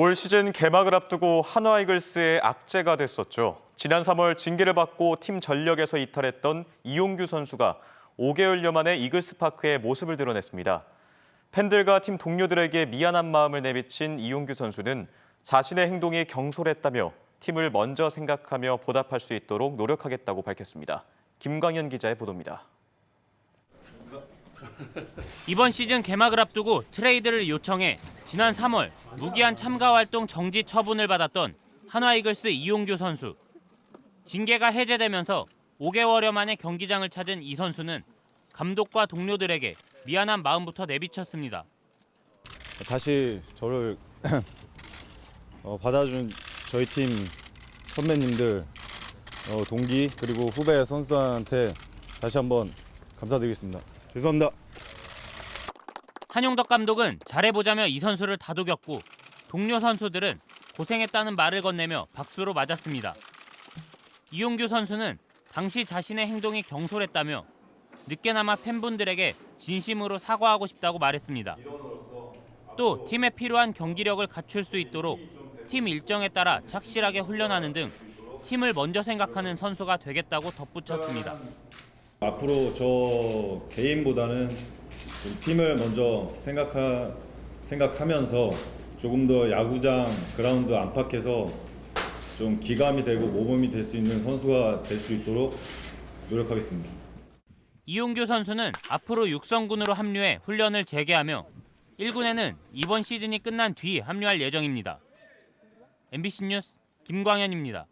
올 시즌 개막을 앞두고 한화 이글스의 악재가 됐었죠. 지난 3월 징계를 받고 팀 전력에서 이탈했던 이용규 선수가 5개월여 만에 이글스 파크에 모습을 드러냈습니다. 팬들과 팀 동료들에게 미안한 마음을 내비친 이용규 선수는 자신의 행동이 경솔했다며 팀을 먼저 생각하며 보답할 수 있도록 노력하겠다고 밝혔습니다. 김광현 기자의 보도입니다. 이번 시즌 개막을 앞두고 트레이드를 요청해 지난 3월 무기한 참가 활동 정지 처분을 받았던 한화 이글스 이용규 선수. 징계가 해제되면서 5개월여 만에 경기장을 찾은 이 선수는 감독과 동료들에게 미안한 마음부터 내비쳤습니다. 다시 저를 어, 받아준 저희 팀 선배님들, 어, 동기 그리고 후배 선수한테 다시 한번 감사드리겠습니다. 죄송합니다. 한용덕 감독은 잘해보자며 이 선수를 다독였고 동료 선수들은 고생했다는 말을 건네며 박수로 맞았습니다. 이용규 선수는 당시 자신의 행동이 경솔했다며 늦게나마 팬분들에게 진심으로 사과하고 싶다고 말했습니다. 또 팀에 필요한 경기력을 갖출 수 있도록 팀 일정에 따라 착실하게 훈련하는 등 팀을 먼저 생각하는 선수가 되겠다고 덧붙였습니다. 앞으로 저 개인보다는 좀 팀을 먼저 생각하, 생각하면서 조금 더 야구장 그라운드 안팎에서 좀 기감이 되고 모범이 될 수 있는 선수가 될 수 있도록 노력하겠습니다. 이용규 선수는 앞으로 육성군으로 합류해 훈련을 재개하며 1군에는 이번 시즌이 끝난 뒤 합류할 예정입니다. MBC 뉴스 김광현입니다.